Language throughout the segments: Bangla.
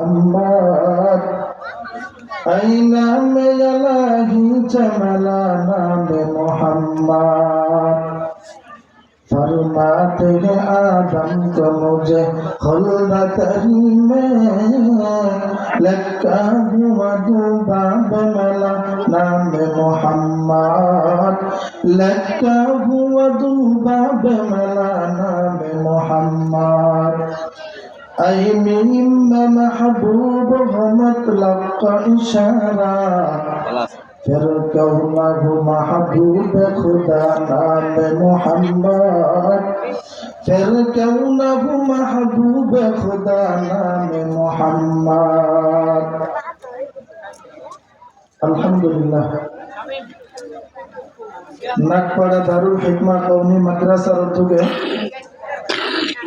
محمد آئینہ میں الہی چملانا میں محمد فرماتے ہیں آدم کو مجھے خلد تری میں لگا ہوا دوبا بملا نام محمد لگا ہوا دوبا بملا نام محمد اے مہم محبوب ہو مطلب کا اشارہ پھر کہنا ہو محبوب خدا نام محمد پھر کہنا ہو محبوب خدا نام محمد الحمدللہ নাকপাড়া দারুল হিকমা কৌমি মাদ্রাসার উদ্যোগে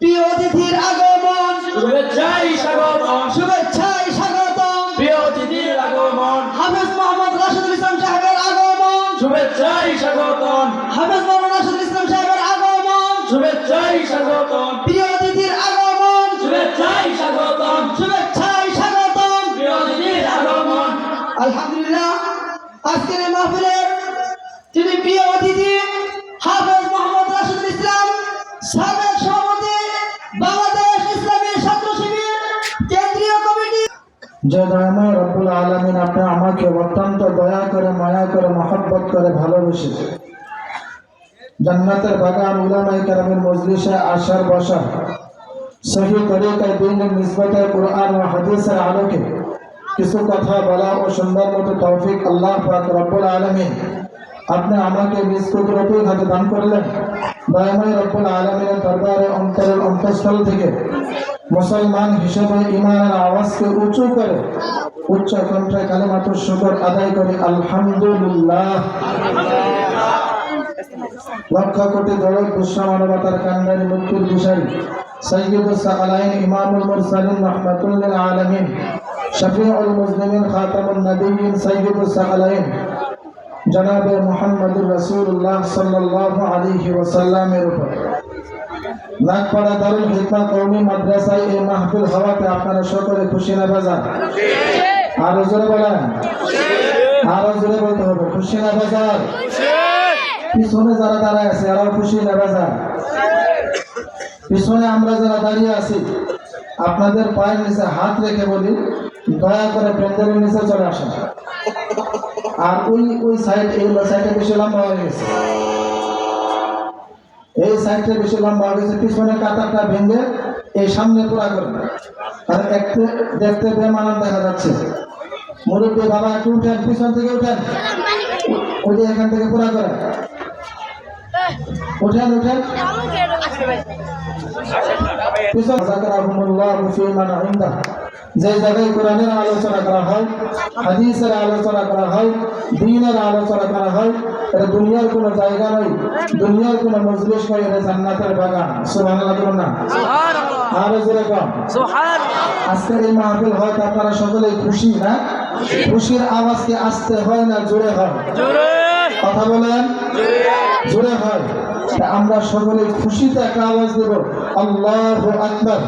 প্রিয় অতিথির আগমন। শুভেচ্ছাই স্বাগতম। শুভেচ্ছায় স্বাগতম। প্রিয় অতিথির আগমন। হাফেজ মোহাম্মদ রাশিদুল ইসলাম সাহেবের আগমন। শুভেচ্ছাই স্বাগতম। হাফেজ মোহাম্মদ রাশিদুল ইসলাম সাহেবের আগমন। শুভেচ্ছাই স্বাগতম। প্রিয় অতিথির আগমন। শুভেচ্ছাই স্বাগতম। শুভেচ্ছায় স্বাগতম। প্রিয় অতিথির আগমন। আলহামদুলিল্লাহ আজকের মাহফিলের যিনি প্রিয় অতিথি যে দয়াময় রব্বুল আলমিন, আপনি আমাকে অত্যন্ত দয়া করে, মায়া করে, মহব্বত করে ভালোবেসে জান্নাতের বাগান উলামাই আসার বসার সহি তরিকায়, দিনের আলোকে কিছু কথা বলা ও সুন্দর মতো তৌফিক আল্লাহ পাক রব্বুল আলমিন আপনি আমাকে নিজ দান করলেন। দয়াময় রব্বুল আলমিনের দরবারে অন্তরের অন্তঃস্থল থেকে মুসলমান হিসেবে ইমানের আওয়াজকে উঁচু করে, উচ্চ কণ্ঠে কালেমাতুর শুকর আদায় করে, আলহামদুলিল্লাহ। লক্ষ কোটি দরদ বিশ্ব মানবতার কান্ডারি মুক্তির বিষয় সৈয়দ সালাইন ইমামুল মুরসালিন রহমাতুল্লিল আলামিন, শফিউল মুসলিমিন খাতামুন নবিয়্যিন সৈয়দ সালাইন, জনাবে মুহাম্মদুর রাসূলুল্লাহ সাল্লাল্লাহু আলাইহি ওয়াসাল্লামের উপর। নাগপাড়া দারুল হিকমা কৌমি মাদ্রাসায় এই মাহফিল হওয়াতে আপনারা সকলে খুশি না বাজার? আরও জোরে বলেন। আরও জোরে বলতে হবে, খুশি না বাজার? পিছনে যারা দাঁড়ায় আছে, এরাও খুশি না বাজার? পিছনে আমরা যারা দাঁড়িয়ে আছি, আপনাদের পায়ের নিচে হাত রেখে বলি, দয়া করে প্যান্ডেলের নিচে চলে আসেন। আর ওই ওই সাইড এই সাইডে বেশি লম্বা হয়ে গেছে। এই সাইডটা বেশি লম্বা হয়ে গেছে পিছনে কাতারটা ভেঙে এই সামনে পুরা করে আর একটু দেখতে বেমানান দেখা যাচ্ছে। মুরব্বী বাবা, একটু উঠেন, পিছন থেকে উঠেন। ওই এখান থেকে পুরা করে। উঠেন উঠেন। পিছন ফীমান ইনদা যে জায়গায় কোরআনের আলোচনা করা হয় হাদিসের আলোচনা করা হয় দ্বীনের আলোচনা করা হয় এটা দুনিয়ার কোনো জায়গা নয় দুনিয়ার কোনো মজলিস নয় এটা জান্নাতের বাগান। সুবহানাল্লাহ বলুন না। আরও জোরে কম। আজকের এই মাহফিল হয়তো আপনারা সকলেই খুশি না? খুশির আওয়াজকে আসতে হয় না জোরে হয়? কথা বলেন? জোরে। হয়। আমরা সকলে খুশিতে একটা আওয়াজ দেব। আল্লাহ আকবর।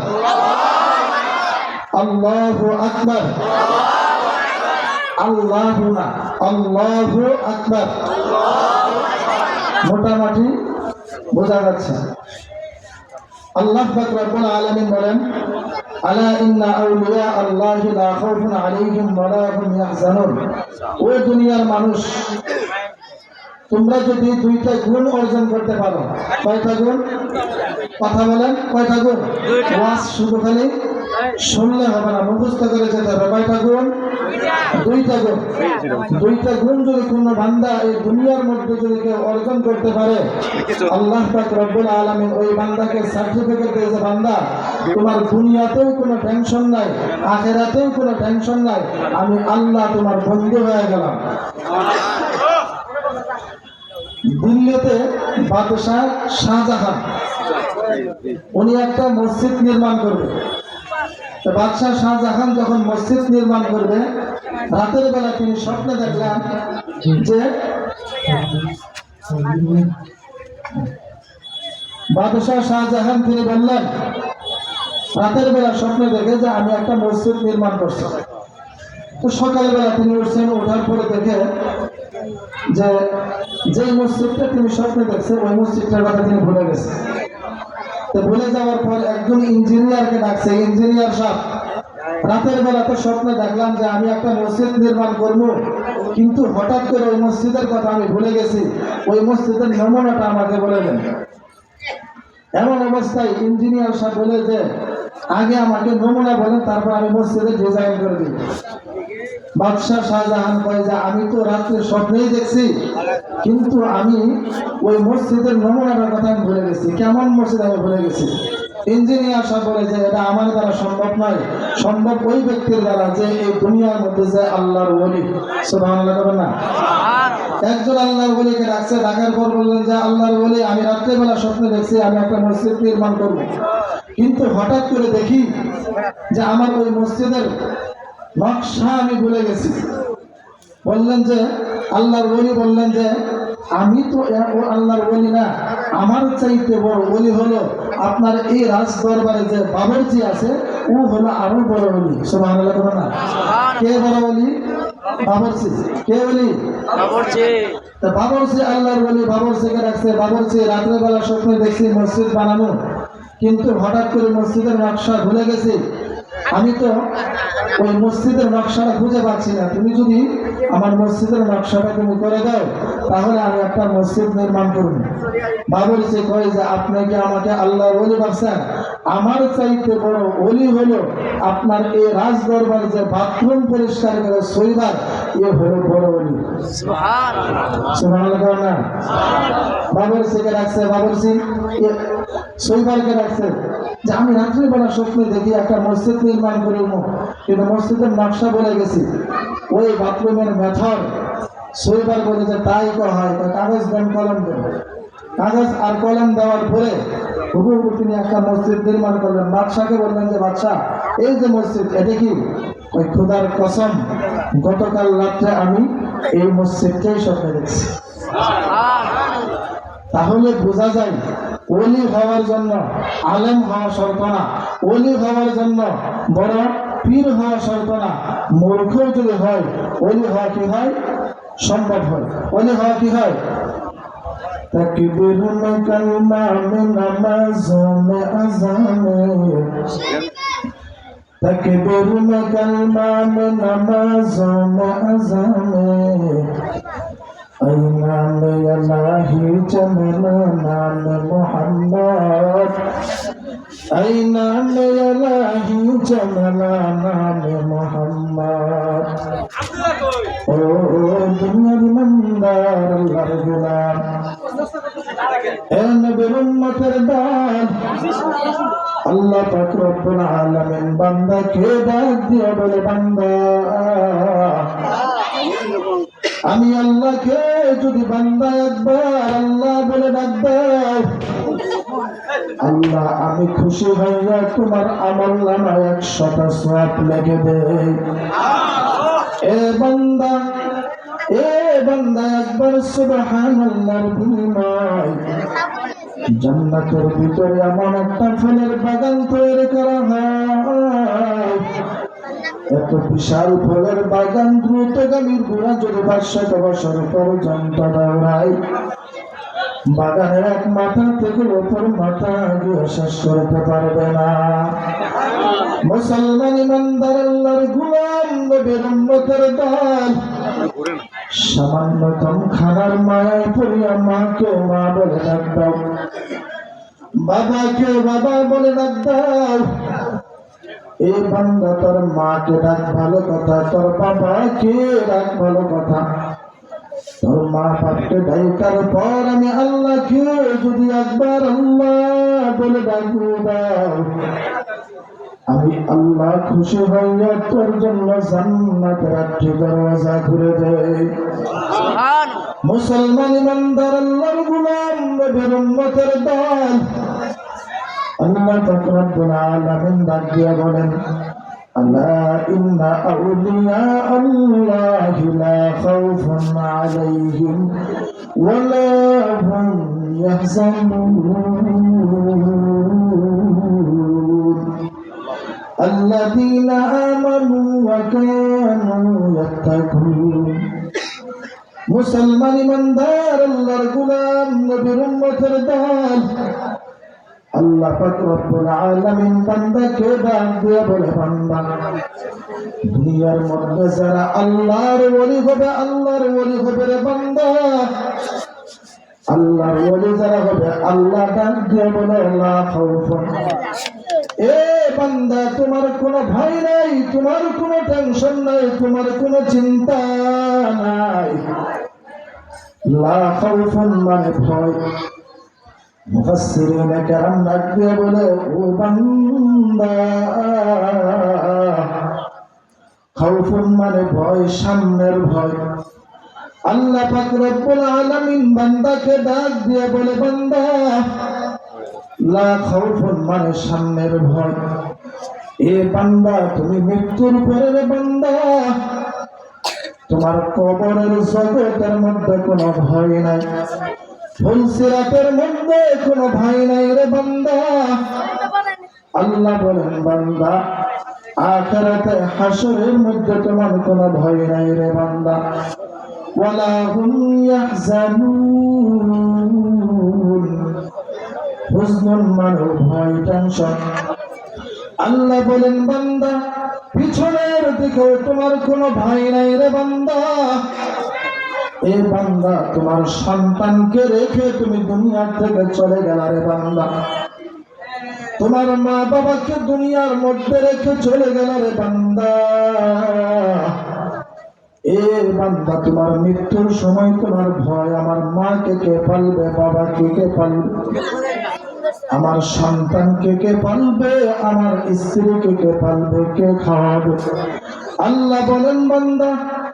আল্লাহ আকবর। আল্লাহ না, আল্লাহ আকবর। মোটামুটি বোঝা যাচ্ছে। আল্লাহ রব্বুল আলামিন বলেন, আলা ইন্না আউলিয়া আল্লাহি লা খাউফুন আলাইহিম ওয়া তোমরা যদি দুইটা গুণ অর্জন করতে পারো, কয়টা গুণ? কথা বলেন, কয়টা গুণ? ওয়াজ শুধু খালি শুনলে হবে না, মুখস্থ করে যেতে হবে। কয়টা গুণ? দুইটা গুণ। দুইটা গুণ যদি কোনো বান্দা এই দুনিয়ার মধ্যে যদি কেউ অর্জন করতে পারে, আল্লাহ পাক রব্বুল আলামিন ওই বান্দাকে সার্টিফিকেট দিয়েছে, বান্দা, তোমার দুনিয়াতেও কোনো টেনশন নাই, আখেরাতেও কোনো টেনশন নাই, আমি আল্লাহ তোমার বন্ধু হয়ে গেলাম। দিল্লিতে বাদশাহ শাহজাহান। উনি একটা মসজিদ নির্মাণ করবে। বাদশাহ শাহজাহান যখন মসজিদ নির্মাণ করবে, রাতের বেলা তিনি স্বপ্নে দেখলেন যে বাদশাহ শাহজাহান তিনি বললেন, রাতের বেলা স্বপ্নে দেখে যে আমি একটা মসজিদ নির্মাণ করছি। তো সকালবেলা তিনি উঠছেন, ওঠার পরে দেখে যে যে মসজিদটা তিনি স্বপ্নে দেখছে ওই মসজিদটার কথা তিনি ভুলে গেছে তো ভুলে যাওয়ার পর একজন ইঞ্জিনিয়ারকে ডাকছে, ইঞ্জিনিয়ার সাহেব, রাতের বেলা তো স্বপ্নে দেখলাম যে আমি একটা মসজিদ নির্মাণ করব, কিন্তু হঠাৎ করে ওই মসজিদের কথা আমি ভুলে গেছি। ওই মসজিদের নমুনাটা আমাকে বলে দেন। এমন অবস্থায় ইঞ্জিনিয়ার সাহেব বলে যে, আগে আমাকে নমুনা বলেন, তারপর আমি মসজিদের ডিজাইন করে দিই। বাদশাহ শাহজাহান কয় যে, আমি তো রাত্রে স্বপ্নেই দেখছি, কিন্তু আমি ওই মসজিদের নমুনাটার কথা আমি ভুলে গেছি। কেমন মসজিদ আমি ভুলে গেছি? ইঞ্জিনিয়ার সাহেব বলে যে, এটা আমার দ্বারা সম্ভব নয়। সম্ভব ওই ব্যক্তির দ্বারা যে এই দুনিয়ার মধ্যে যে আল্লাহর সুবহানাল্লাহ করবেন না? একজন আল্লাহর বলিকে ডাকছে, ডাকার পর বললেন যে, আল্লাহর বলি আমি রাত্রেবেলা স্বপ্নে দেখছি, আমি একটা মসজিদ নির্মাণ করব। কিন্তু হঠাৎ করে দেখি যে, আমার ওই মসজিদের নকশা আমি ভুলে গেছি। বললেন যে আল্লাহর বলি বললেন যে আমি তো আল্লাহর বলি না আমার চাইতে বড় বলি হলো আপনার এই রাজ দরবারে যে বাবরচি আছে ও হলো আরও বড় বলি সুবাহ না? কে বড় বলি বাবরচি কে বলি বাবরচি আল্লাহর বলি বাবরচিকে রাখছে? বাবরচি রাত্রেবেলা স্বপ্নে দেখছি মসজিদ বানানো। কিন্তু হঠাৎ করে মসজিদের নকশা ভুলে গেছি। আমি তো ওই মসজিদের নকশাটা খুঁজে পাচ্ছি না। তুমি যদি আমার মসজিদের নকশাটা তুমি করে দাও তাহলে আমি একটা মসজিদ নির্মাণ করব। বাবরচি কয় যে আপনি কি আমাকে আল্লাহ বলি ভাবছেন আমার চাইতে বড় অলি হলো আপনার এই রাজ দরবার যে বাথরুম পরিষ্কার করে সইবার এ হলো বড় অলি না? বাবরচিকে রাখছে বাবরচি যে আমি রাত্রিবেলা স্বপ্নে দেখি একটা মসজিদ নির্মাণ কিন্তু মসজিদের নকশা বলে গেছি। ওই বাথরুমের বলে যে তাই করা হয় কাগজ কলম কাগজ আর কলম দেওয়ার পরে তিনি একটা মসজিদ নির্মাণ করলেন। বাদশাকে বললেন যে বাদশাহ এই যে মসজিদ, এটা কি? ওই খুদার কসম, গতকাল রাত্রে আমি এই মসজিদটাই স্বপ্নে দেখছি। তাহলে বোঝা যায় ওলি হওয়ার জন্য, আলেম হওয়া শর্ত না। ওলি হওয়ার জন্য বড় পীর হওয়া শর্ত না। মূর্খ যদি হয়, ওলি হওয়া কি হয়? সম্ভব হয়। ওলি হওয়া কি হয়? তাকে میں কালমা মে নামাজ میں اذان تکبیر میں کلمہ میں نماز میں اذان أيمان الله جمل نام محمد أيمان الله جمل نام محمد أو دنيا من دار الغلام أنا برمة الدار আল্লাহ পাক রব্বুল আলামিন বান্দাকে ডাক দিয়ে বলে বান্দা আমি আল্লাহকে যদি বান্দা একবার আল্লাহ বলে ডাক দাও আল্লাহ, আমি খুশি হইয়া তোমার আমল নামায় একশোটা সোয়াব লেগে দে এ বান্দা এ বান্দা একবার সুবহানাল্লাহর বিনিময় জান্নাতের ভিতরে এমন একটা ফুলের বাগান তৈরি করা হয়। এত বিশাল ফলের বাগান যদি পাঁচশত বছর পর্যন্ত দৌড়ায় বাগানের এক মাথা থেকে ওপর মাথা গিয়ে শেষ করতে পারবে না। গুলাম, নবীর দল। সামান্যতম খানার মায়ায় পড়িয়া মাকে মা বলে ডাক দাও। বাবাকে বাবা বলে ডাক এই বান্দা তোর মাকে ডাক ভালো কথা তোর বাবাকে ডাক ভালো কথা। তোর মা বাপকে ডাইকার পর আমি আল্লাহকে যদি একবার আল্লাহ বলে ডাকবো দাও। আমি আল্লাহ খুশি হইয়া তোর জন্য জান্নাতের একটি দরওয়াজা খুলে দেয় মুসলমান ইমানদার আল্লাহর গুলাম নবীর উম্মতের দল। আল্লাহ পাক রব্বুল আলামিন ডাক দিয়া বলেন আলা ইন্না আউলিয়া আল্লাহি লা খাউফুন আলাইহিম ওয়ালা হুম ইয়াহজানুন الذين آمنوا وكانوا يتقون মুসলমান ইমানদার আল্লাহর গোলাম নবীর উম্মতের দল তোমার কোনো ভয় নাই, তোমার কোনো টেনশন নাই, তোমার কোনো চিন্তা নাই। লা মানে ভয়। মানে ভয়, সামনের ভয়। আল্লাহ আলামিন বান্দাকে ডাক দিয়ে বলে, বান্দা, লা মানে সামনের ভয়। এ বান্দা, তুমি মৃত্যুর পরে বান্দা। তোমার কবরের জগতের মধ্যে কোনো ভয় নাই। ফুলসিরাতের মধ্যে কোনো ভয় নাই রে বান্দা? আল্লাহ বলেন, বান্দা, আখেরাতে হাসরের মধ্যে তোমার কোনো ভয় নাই রে বান্দা। ওয়ালা হুম ইয়াহজানুন। হুজনুন মানে ভয়, টেনশন। আল্লাহ বলেন, বান্দা, পিছনের দিকে তোমার কোনো ভাই নাই রে বান্দা। এ বান্দা, তোমার সন্তানকে রেখে তুমি দুনিয়ার থেকে চলে গেলা রে বান্দা। তোমার মা বাবাকে দুনিয়ার মধ্যে রেখে চলে গেল রে বান্দা। এ বান্দা, তোমার মৃত্যুর সময় তোমার ভয়, আমার মাকে কে পালবে, বাবাকে কে পালবে? আমার সন্তানকে কে পালবে, আমার স্ত্রীকে কে পালবে, কে খাওয়াবে? আল্লাহ বলেন বান্দা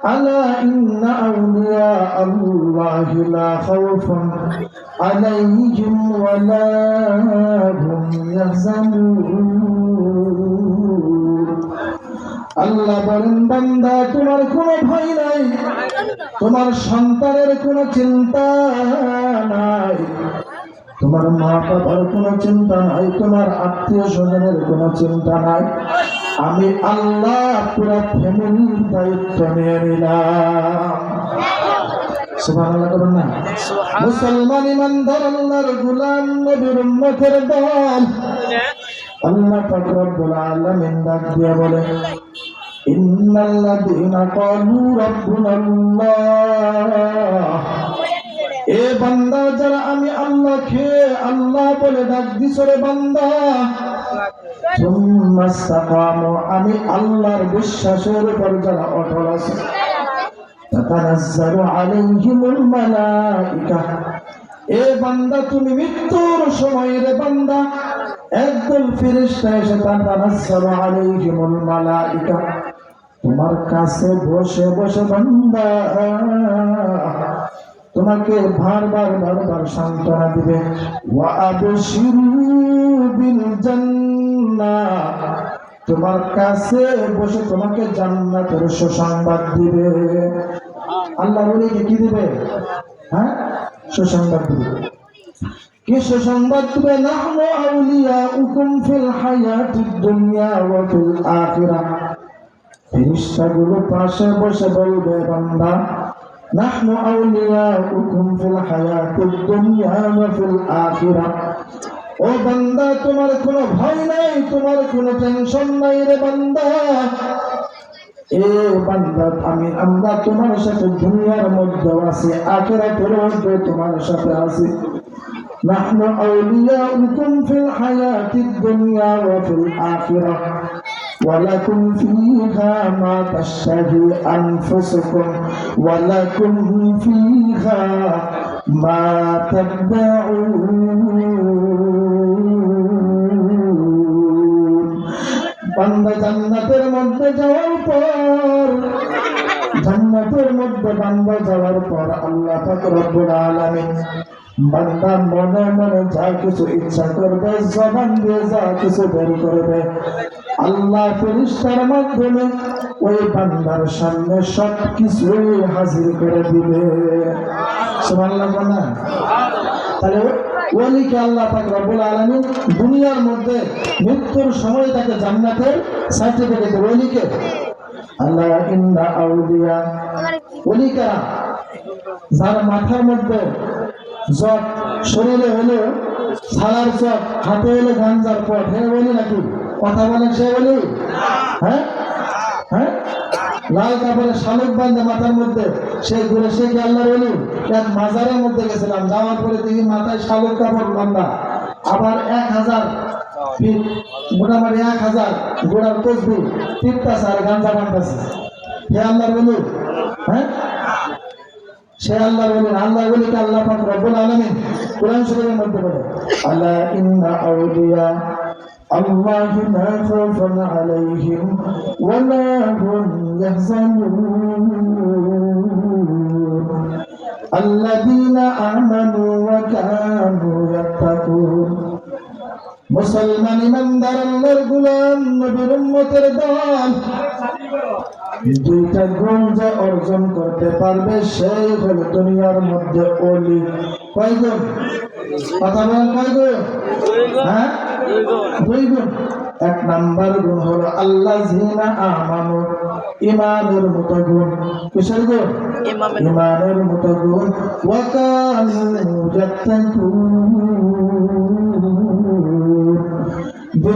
আলা ইন্না আউলিয়া আল্লাহি লা খাউফুন আলাইহিম ওয়ালা হুম ইয়াহজানুন। আল্লাহ বলেন, বান্দা, তোমার কোনো ভয় নাই। তোমার সন্তানের কোনো চিন্তা নাই। তোমার মা বাবার কোনো চিন্তা নাই তোমার আত্মীয় স্বজনের কোনো চিন্তা নাই। আমি আল্লাহ পুরো ফ্যামিলির দায়িত্ব নিয়ে নিলাম। মুসলমান ইমানদার আল্লাহর গোলাম নবীর উম্মতের দল। আল্লাহ পাক রব্বুল আলামিন ডাক দিয়ে বলে ইন্নাল্লাযীনা ক্বালু রাব্বুনাল্লাহ। এ বান্দা যারা আমি আল্লাহকে আল্লাহ বলে ডাক দিছ রে বান্দা। আমি আল্লাহর বিশ্বাসের উপর যারা অটল আছে এ বান্দা, তুমি মৃত্যুর সময় রে বান্দা, একদল ফেরেশতা এসে তাতানাজ্জালু আলাইহিমুল মালাইকা। তোমার কাছে বসে বসে বান্দা। তোমাকে বারবার বারবার সান্ত্বনা দিবে। তোমার কাছে বসে তোমাকে জান্নাতের সুসংবাদ দিবে। আল্লাহ বলে কি দিবে? হ্যাঁ? সুসংবাদ দিবে। কি সুসংবাদ দিবে? নাহনু উকুম ফিল দুনিয়া ওয়া ফিল পাশে বসে বলবে, বান্দা আউলিয়াউকুম ফিল হায়াতিদ দুনিয়া ওয়া ফিল আখিরাহ ও বান্দা, তোমার কোনো ভয় নাই, তোমার কোনো টেনশন নাই রে বান্দা। এ বান্দা, আমি, আমরা তোমার সাথে দুনিয়ার মধ্যে আছি, আখিরাতের মধ্যে তোমার সাথে আছি। নাহনু আউলিয়াউকুম ফিল হায়াতিদ দুনিয়া ওয়া ফিল আখিরাহ ولكم فيها ما تشتهي أنفسكم ولكم فيها ما تدعون বান্দা জান্নাতের মধ্যে যাওয়ার পর জান্নাতের মধ্যে বান্দা যাওয়ার পর আল্লাহ পাক রব্বুল আলামিন বান্দা মনে মনে যা কিছু ইচ্ছা করবে জবান দিয়ে যা কিছু বের করবে। আল্লাহ ফেরিস্তার মাধ্যমে ওই বান্দার সামনে সব কিছুই হাজির করে দিবে। সুবহানাল্লাহ তাহলে ওলিকে আল্লাহ পাক রব্বুল আলামিন দুনিয়ার মধ্যে মৃত্যুর সময় তাকে জান্নাতের সার্টিফিকেট ওলিকে আল্লাহ ইন্না আউলিয়া। ওলিকা যার মাথার মধ্যে জট শরীরে হলো ছালার চট হাতে হলো গাঞ্জার পট। হে বলি নাকি? কথা বলেন, সে বলি? হ্যাঁ? হ্যাঁ? লাল কাপড়ে শালুক বান্ধে মাথার মধ্যে। সে ঘুরে, সে কি আল্লাহ বলি এক মাজারের মধ্যে গেছিলাম। যাওয়ার পরে দেখি মাথায় শালুক কাপড় বান্ধা আবার এক হাজার মোটামুটি এক হাজার গোড়ার তসবি টিপতাছে আর গাঞ্জা বান্ধতেছে হে আল্লাহর বলি হ্যাঁ? সে আল্লাহ বলেন আল্লাহ বলি কি আল্লাহ পাক রব্বুল আলামিন কোরআন শরীফের মধ্যে বলে আল্লাহ ইন্না আউলিয়া الله لا خوف عليهم ولا هم يحزنون الذين آمنوا وكانوا يتقون মুসলমান ইমানদার আল্লাহর গোলাম নবীর উম্মতের দল দুইটা গুণ যে অর্জন করতে পারবে সেই হল দুনিয়ার মধ্যে অলি। কয় গুণ কথা বলেন কয় গুণ হ্যাঁ? দুই গুণ এক নাম্বার গুণ হলো আল্লাহ জিনা আমানু ইমানের মতো গুণ। কিসের গুণ? ইমানের মতো গুণ। ওয়াকানু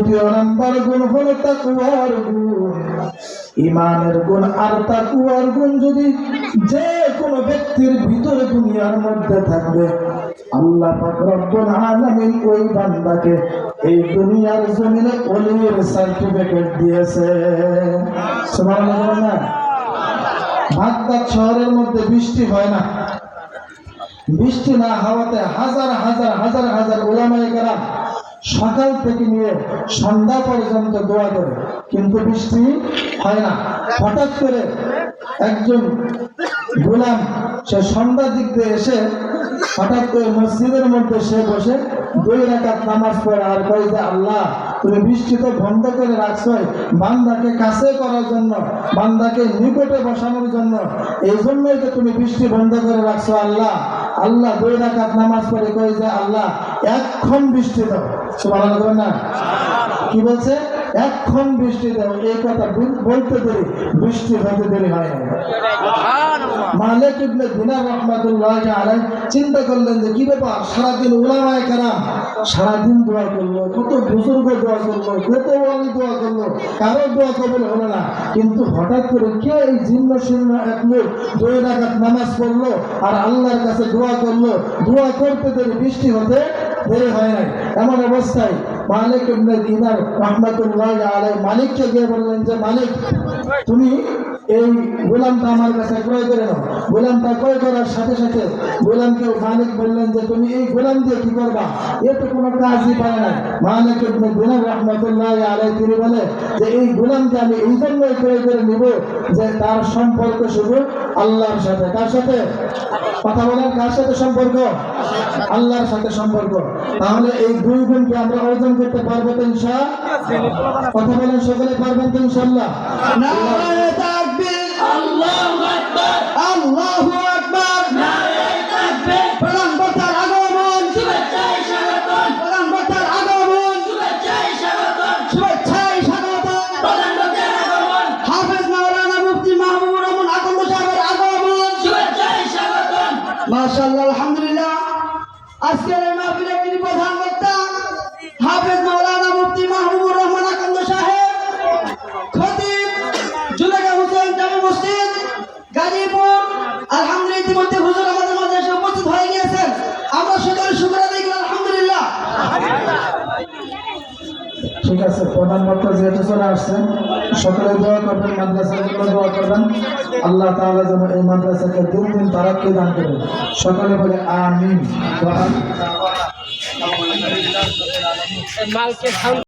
দ্বিতীয় গুণ হলো তাকুয়ার গুণ। ইমানের গুণ আর তাকুয়ার গুণ যদি যে কোনো ব্যক্তির ভিতরে দুনিয়ার মধ্যে থাকবে, আল্লাহ পাক রব্বুল ওই বান্দাকে এই দুনিয়ার জমিনে অলির সার্টিফিকেট দিয়েছে। বাগদাদ শহরের মধ্যে বৃষ্টি হয় না? বৃষ্টি না হওয়াতে হাজার হাজার হাজার হাজার ওলামায়ে কেরাম সকাল থেকে নিয়ে সন্ধ্যা পর্যন্ত দোয়া করে। কিন্তু বৃষ্টি হয় না। হঠাৎ করে একজন গোলাম, সে সন্ধ্যার দিক দিয়ে এসে হঠাৎ করে মসজিদের মধ্যে সে বসে দুই রাকাত নামাজ পড়ে, আর কই যে, আল্লাহ, তুমি বৃষ্টি তো বন্ধ করে রাখছো বান্দাকে কাছে করার জন্য, বান্দাকে নিকটে বসানোর জন্য। এই জন্যই তো তুমি বৃষ্টি বন্ধ করে রাখছো, আল্লাহ। আল্লাহ দুই রাকাত নামাজ পড়ে, কয়ে যে, আল্লাহ এক্ষণ বৃষ্টি দাও। না? কি বলছে? এক্ষণ বৃষ্টি দাও এই কথা বলতে দেরি। বৃষ্টি হতে দেরি হয় মালিক ইবনে রহমাতুল্লাহ আলাইহি চিন্তা করলেন যে কি ব্যাপার? সারাদিন উলামায়ে কেরাম সারাদিন দোয়া করল কত বুজুর্গ দোয়া করল কত ওয়ালি দোয়া করল কারও দোয়া কবুল হলো না। কিন্তু হঠাৎ করে কে এই জিন্ন শূন্য এক লোক দুই রাকাত নামাজ পড়ল আর আল্লাহর কাছে দোয়া করল? দোয়া করতে দেরি বৃষ্টি হতে দেরি হয় নাই। এমন অবস্থায় মালিক ইবনে দিনার রহমাতুল্লাহ আলাই মালিককে গিয়ে বললেন যে, মালিক, তুমি এই গোলামটা আমার কাছে ক্রয় করে নাও। গোলামটা ক্রয় করার সাথে সাথে গোলামকে মালিক বললেন যে, তুমি এই গোলাম দিয়ে কি করবা? এ তো কোনো কাজই পায় না। মালিক দিনার রহমাতুল্লাহ আলাই তিনি বলে যে, এই গোলামকে আমি এই জন্যই ক্রয় করে নিব যে, তার সম্পর্ক শুধু আল্লাহর সাথে। কার সাথে? কথা বলেন, কার সাথে সম্পর্ক? আল্লাহর সাথে সম্পর্ক। তাহলে এই দুই গুণকে আমরা অর্জন করতে পারব তো ইনশা কথা বলেন, সকলে পারবেন তো ইনশাল্লাহ মাশাআল্লাহ আলহামদুলিল্লাহ। আজকের এই মাহফিলের যিনি প্রধান বক্তা। প্রধান যেহেতু চলে সকলে দোয়া করবেন দোয়া করবেন আল্লাহ তাহলে যেন এই মাদ্রাসাকে দিন দিন তারাক্কি দান করেন সকলে বলে আমি আমিন।